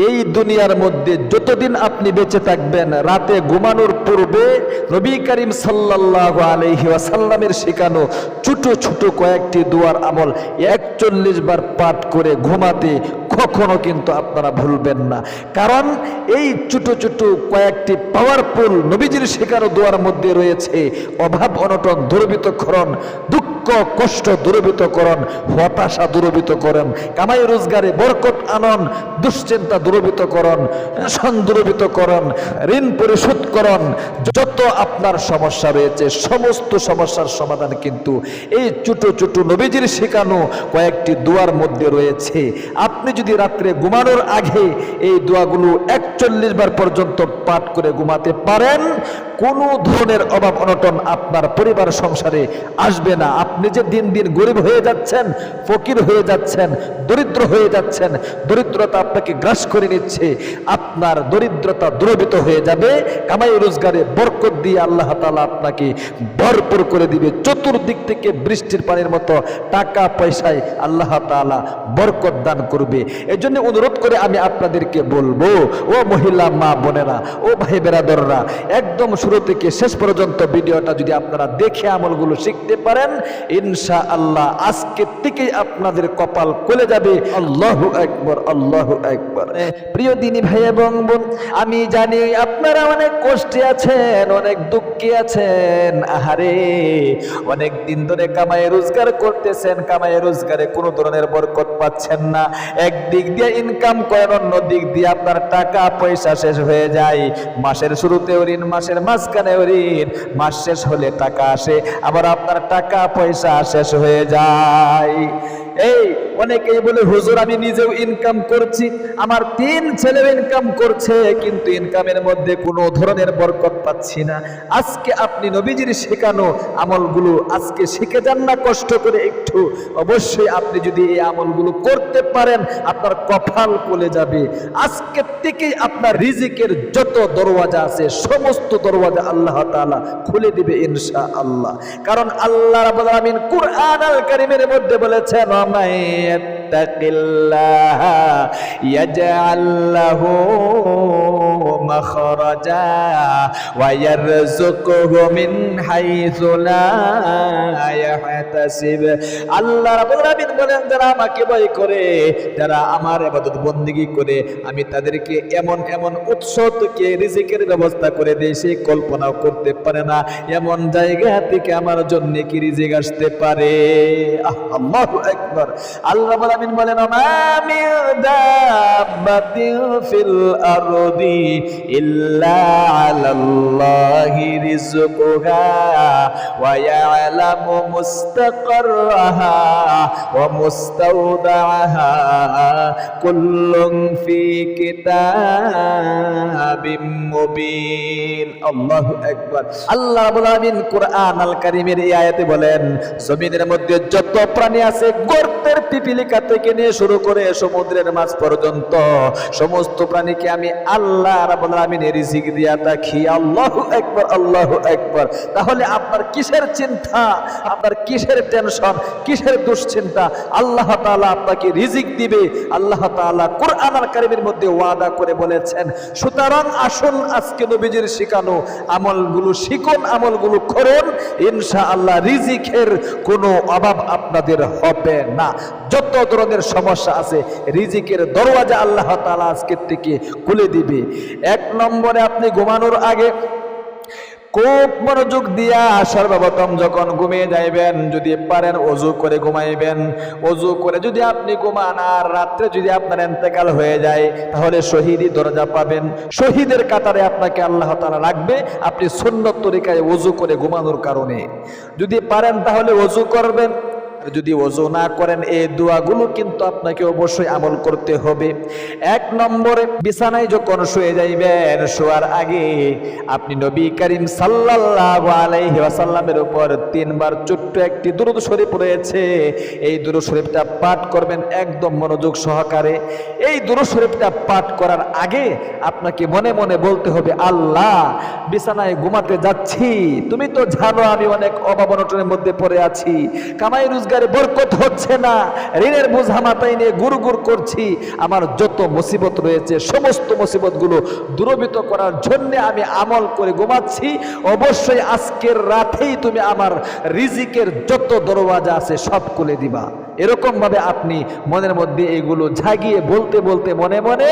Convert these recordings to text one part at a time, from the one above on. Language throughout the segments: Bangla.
এই দুনিয়ার মধ্যে যতদিন আপনি বেঁচে থাকবেন, রাতে ঘুমানোর পূর্বে নবী করিম সাল্লাহ আলহি আসাল্লামের শেখানো ছোট ছোট কয়েকটি দুয়ার আমল একচল্লিশ বার পাঠ করে ঘুমাতে কখনো কিন্তু আপনারা ভুলবেন না। কারণ এই ছোট ছোট কয়েকটি পাওয়ারফুল নবীজির শেখানো দোয়ার মধ্যে রয়েছে অভাব অনটন দুর্বৃতকরণ দুঃখ, কষ্ট দূরবীতকরণ হতাশা দূরবীতকরণ কামাই রোজগারে বরকত আনন, দুশ্চিন্তা দূরবীতকরণ সন দূরবীতকরণ ঋণ পরিশোধকরণ যত আপনার সমস্যা রয়েছে, সমস্ত সমস্যার সমাধান কিন্তু এই ছোট ছোট নবীজির শেখানো কয়েকটি দোয়ার মধ্যে রয়েছে। আপনি যদি রাত্রে ঘুমানোর আগে এই দোয়াগুলো একচল্লিশ বার পর্যন্ত পাঠ করে ঘুমাতে পারেন। কোনো ধরনের অভাব অনটন আপনার পরিবার, সংসারে আসবে না। আপনি যে দিন দিন গরিব হয়ে যাচ্ছেন, ফকির হয়ে যাচ্ছেন, দরিদ্র হয়ে যাচ্ছেন, দরিদ্রতা আপনাকে গ্রাস করে নিচ্ছে, আপনার দরিদ্রতা দূরবিত হয়ে যাবে। কামাই রোজগারে বরকত দিয়ে আল্লাহ তালা আপনাকে ভরপুর করে দিবে। চতুর্দিক থেকে বৃষ্টির পানির মতো টাকা পয়সায় আল্লাহ তালা বরকত দান করবে। এই জন্য অনুরোধ করে আমি আপনাদেরকে বলব ও মহিলা মা বোনেরা ও ভাই বেরাদররা একদম শুরু থেকে শেষ পর্যন্ত ভিডিওটা যদি আপনারা দেখে আমলগুলো শিখতে পারেন ইনশা আল্লাহ আজকে থেকেই আপনাদের কপাল খুলে যাবে। আল্লাহ একবার আল্লাহ একবার প্রিয় দিনী ভাই এবং বোন আমি জানি আপনারা অনেক কষ্টে আছেন অনেক দুঃখে আছেন? আহারে, অনেক দিন ধরে কামাই রোজগার করতেছেন, কামাই রোজগারে কোনো ধরনের বরকত পাচ্ছেন না। একদিক দিয়ে ইনকাম করেন, অন্য দিক দিয়ে আপনার টাকা পয়সা শেষ হয়ে যায়। মাসের শুরুতেও ঋণ, মাসের মাঝখানেও ঋণ। মাস শেষ হলে টাকা আসে, আবার আপনার টাকা পয়সা শেষ হয়ে যায়। এই অনেকেই বলে, হুজুর, আমি নিজেও ইনকাম করছি, আমার তিন ছেলেও ইনকাম করছে, কিন্তু ইনকামের মধ্যে কোনো ধরনের বরকত পাচ্ছি না। আজকে আপনি নবীজির শেখানো আমলগুলো আজকে শিখে যান না কষ্ট করে একটু। অবশ্যই আপনি যদি এই আমলগুলো করতে পারেন, আপনার কপাল কোলে যাবে। আজকে থেকেই আপনার রিজিকের যত দরওয়াজা আছে, সমস্ত দরওয়াজা আল্লাহ তাআলা খুলে দিবে ইনশা আল্লাহ কারণ আল্লাহ আলামিন কুরআন আল কারীমের মধ্যে বলেছেন ওমাই ইয়াত্তাকিল্লাহ ইয়াজআল লাহু মাখরাজা ওয়া ইয়ারযুকুহু মিন হাইসু লা ইয়াহতাসিব আল্লাহ রাব্বুল আলামিন বলেন, যারা আমাকে ভয় করে, যারা আমার ইবাদত বন্দেগী করে, আমি তাদেরকে এমন এমন উৎস থেকে রিজিকের ব্যবস্থা করে দেই, সে কল্পনাও করতে পারে না। এমন জায়গা থেকে আমার জন্য কি রিজিক আসতে পারে? আল্লাহু আকবার। আল্লাহ রাব্বুল আলামিন বলেন মা মিন দাব্বাতিন ফিল আরদি আল্লাহু কারীমের বলেন, জমিনের মধ্যে যত প্রাণী আছে গর্তের পিপিলিকা থেকে নিয়ে শুরু করে সমুদ্রের মাছ পর্যন্ত সমস্ত প্রাণীকে আমি আল্লাহ আল্লাহু আল্লাহু তাহলে আপনার কিসের চিন্তা? আপনার কিসের টেনশন? কিসের দুশ্চিন্তা? আল্লাহ তাআলা আপনাকে রিজিক দিবে। আল্লাহ তাআলা কোরআন কারীমের মধ্যে ওয়াদা করে বলেছেন, সুতরাং আসুন, আজকে নবীজির শিখানো আমলগুলো শিখুন, আমলগুলো করুন। ইনশাআল্লাহ রিজিকের কোনো অভাব আপনাদের হবে না। যত ধরনের সমস্যা আছে, রিজিকের দরওয়াজা আল্লাহ তাআলা আজকের থেকে খুলে দিবে। এক নম্বরে আপনি ঘুমানোর আগে খুব মনোযোগ দিয়া সর্বপ্রথম যখন ঘুমিয়ে যাইবেন, যদি পারেন অজু করে ঘুমাইবেন। অজু করে যদি আপনি ঘুমান আর রাত্রে যদি আপনার এন্তেকাল হয়ে যায়, তাহলে শহীদই দরজা পাবেন। শহীদের কাতারে আপনাকে আল্লাহ তাআলা রাখবে, আপনি সুন্নত তরিকায় অজু করে ঘুমানোর কারণে। যদি পারেন তাহলে অজু করবেন। যদি ওজু না করেন, এই দোয়াগুলো কিন্তু আপনাকে অবশ্যই আমল করতে হবে। এক নম্বরে, বিছানায় যখন শুয়ে যাইবেন, শোয়ার আগে আপনি নবী করিম সাল্লাল্লাহু আলাইহি ওয়াসাল্লামের উপর তিনবার ছোট্ট একটি দুরূদ শরীফ রয়েছে। এই দুরূদ শরীফটা পাঠ করবেন একদম মনোযোগ সহকারে। এই দুরূদ শরীফটা পাঠ করার আগে আপনাকে মনে মনে বলতে হবে, আল্লাহ, বিছানায় ঘুমাতে যাচ্ছি। তুমি তো জানো আমি অনেক অভাব অনটনের মধ্যে পড়ে আছি। কামাই রোজগার রোজগারে বরকত হচ্ছে না। ঋণের বোঝা মাথায় নিয়ে গুড় গুড় করছি। আমার যত মুসিবত রয়েছে, সমস্ত মুসিবতগুলো দূরবিত করার জন্য আমি আমল করে ঘুমাচ্ছি। অবশ্যই আজকের রাতেই তুমি আমার রিজিকের যত দরওয়াজা আছে সব খুলে দিবা। এরকম ভাবে আপনি মনের মধ্যে এগুলো ঝাগিয়ে বলতে বলতে মনে মনে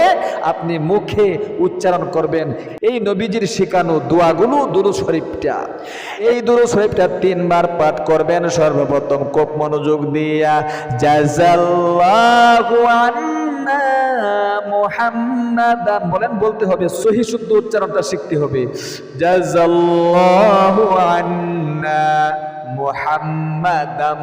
আপনি মুখে উচ্চারণ করবেন। এই নবীজির শেখানো দোয়াগুলো দুরু শরীফটা। এই দুরু শরীফটা তিনবার পাঠ করবেন। সর্বপ্রথম কোপ মনোযোগ দিয়া জাজাল্লাহু মুহাম্মাদান বলেন, বলতে হবে, সহি শুদ্ধ উচ্চারণটা শিখতে হবে। জাজাল্লাহু আন্না মুহাম্মাদাম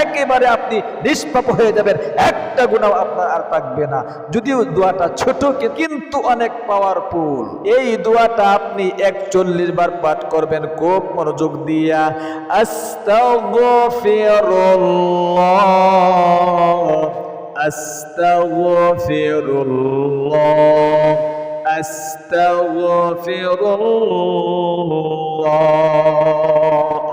একেবারে আপনি নিষ্পাপ হয়ে যাবেন, একটা গুণাও আপনার আর থাকবে না। যদিও দোয়াটা ছোট, কিন্তু অনেক পাওয়ারফুল এই দোয়াটা আপনি একচল্লিশ বার পাঠ করবেন, খুব মনোযোগ দিয়া। আস্তাগফিরুল্লাহ আস্তাগফিরুল্লাহ আস্তাগফিরুল্লাহ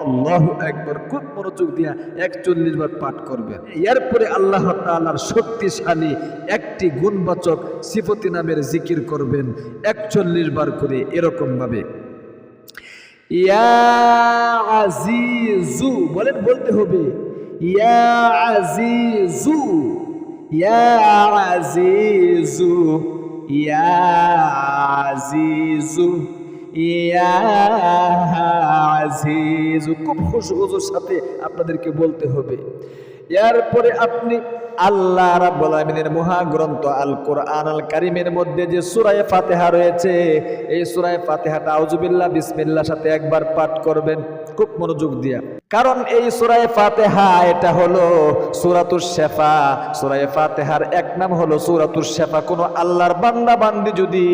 আল্লাহু আকবার। খুব মনোযোগ দিয়া একচল্লিশ বার পাঠ করবেন। এরপরে আল্লাহ তাআলার শক্তিশালী একটি গুণবাচক সিফতি নামের জিকির করবেন। একচল্লিশ বার করে এরকম ভাবে ইয়া আজিজু, বলেন, বলতে হবে। ইয়া আজিজু ইয়া আজিজু ইয়া আজিজু ইয়া আজিজু। খুব খুশি সাথে আপনাদেরকে বলতে হবে। এরপরে আপনি আল্লাহ রাব্বুল আলামিনের মহাগ্রন্থ আল কোরআন আল কারিমের মধ্যে যে সুরায় ফাতেহা রয়েছে, এই সুরায় ফাতেহাটা আউজুবিল্লাহ বিসমিল্লাহ সাথে একবার পাঠ করবেন। খুব মনোযোগ দিয়া। কারণ এই সূরা ফাতিহা, এটা হলো সূরাতুশ শেফা। সূরা ফাতিহার এক নাম হলো সূরাতুশ শেফা। কোন আল্লাহর বান্দা বান্দি যদি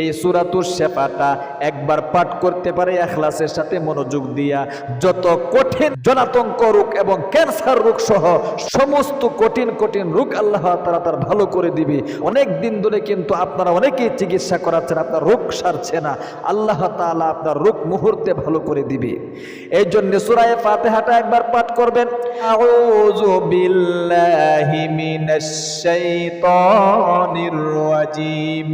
এই সূরাতুশ শেফাটা একবার পাঠ করতে পারে ইখলাসের সাথে মনোযোগ দিয়া, যত কঠিন জনাতঙ্ক রোগ এবং ক্যান্সার রোগ সহ সমস্ত কঠিন কঠিন রোগ আল্লাহ তারা তার ভালো করে দিবে। অনেক দিন ধরে কিন্তু আপনারা অনেকেই চিকিৎসা করাচ্ছেন, আপনার রোগ সারছে না। আল্লাহ তাআলা আপনার রোগ মুহূর্তে ভালো করে দিবে। এই জন্য সুরায় ফাতিহাটা একবার পাঠ করবেন। আউযু বিল্লাহি মিনাশ শাইতানির রাজিম।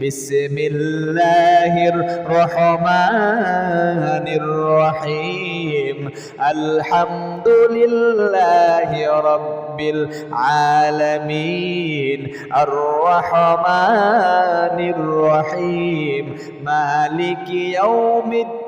বিসমিল্লাহির রহমানির রহিম। আলহামদুলিল্লাহি রাব্বিল আলামিন। আর রহমানির রহিম। মালিকি ইয়াউমিদ্দিন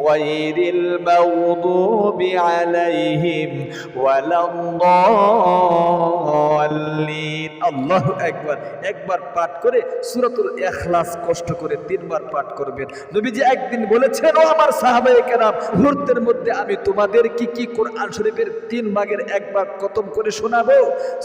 غير المغضوب عليهم ولا الضالين الله أكبر একবার পাঠ করে সূরাতুল ইখলাস কষ্ট করে তিনবার পাঠ করবেন নবীজি একদিন বলেছেন ও আমার সাহাবায়ে কেরাম মুহূর্তের মধ্যে আমি তোমাদের কি কি কোরআন শরীফের তিন ভাগের এক ভাগ খতম করে শোনাবো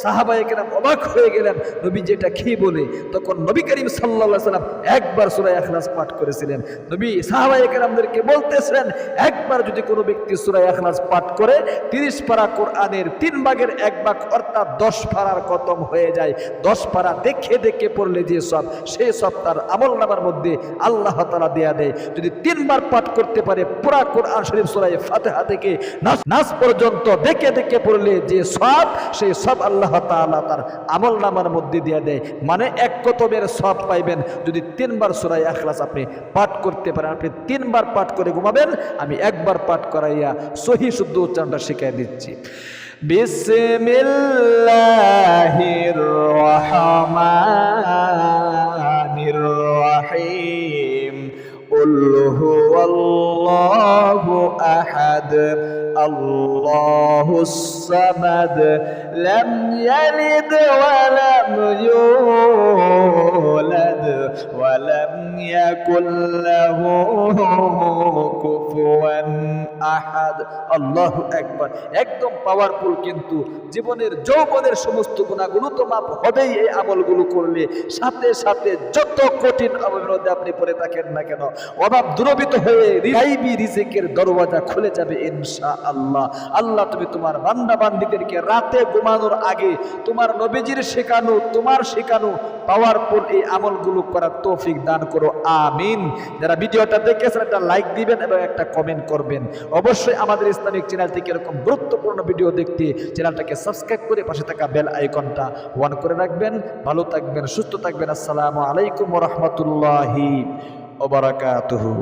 সাহাবায়ে কেরাম অবাক হয়ে গেলেন নবীজি এটা কি বলে তখন নবী করিম সাল্লাল্লাহু আলাইহি সাল্লাম একবার সূরা ইখলাস পাঠ করেছিলেন নবী সাহাবায়ে কেরামদেরকে বলতেছেন একবার যদি কোনো ব্যক্তি সূরা ইখলাস পাঠ করে 30 পারা কোরআনের তিন ভাগের এক ভাগ, অর্থাৎ 10 পারার খতম হয়ে যায়। 10 পারা দেখে দেখে পড়লে যে সব, সেই সব তার আমল নামার মধ্যে আল্লাহ তাআলা দেয়া দেয়। যদি তিনবার পাঠ করতে পারে, পুরা কোরআন শরীফ সূরা ফাতিহা থেকে নাস নাস পর্যন্ত দেখে দেখে পড়লে যে সব, সেই সব আল্লাহ তাআলা তার আমল নামার মধ্যে দেয়া দেয়। মানে এক কতমের সব পাইবেন। যদি তিনবার সুরাই ইখলাস আপনি পাঠ করতে পারেন, আপনি তিনবার পাঠ করে ঘুমাবেন আমি একবার পাঠ করাইয়া সহি শুদ্ধ উচ্চারণটা শিখাই দিচ্ছি। বিসমিল্লাহির রহমানির রহিম। يكن له كفوا আহাদ, আল্লাহু একবার একদম পাওয়ারফুল কিন্তু জীবনের, যৌবনের সমস্ত গুণাগুলো তো মাপ হবেই এই আমলগুলো করলে। সাথে সাথে যত কঠিন মধ্যে আপনি পড়ে থাকেন না কেন, অভাব দুরবিত হয়ে রিহাইবি রিজিকের দরওয়াজা খুলে যাবে ইনশা আল্লাহ আল্লাহ তুমি তোমার বান্দা বান্দিদেরকে রাতে ঘুমানোর আগে তোমার নবীজির শেখানো, তোমার শেখানো পাওয়ারফুল এই আমলগুলো করার তৌফিক দান করো। আমিন। যারা ভিডিওটা দেখেছেন একটা লাইক দিবেন এবং একটা কমেন্ট করবেন। অবশ্যই আমাদের স্থানীয় চ্যানেল থেকে এরকম গুরুত্বপূর্ণ ভিডিও দেখতে চ্যানেলটাকে সাবস্ক্রাইব করে পাশে থাকা বেল আইকনটা ওয়ান করে রাখবেন। ভালো থাকবেন, সুস্থ থাকবেন। আসসালামু আলাইকুম রহমতুল্লাহি ওবরাকাতুহু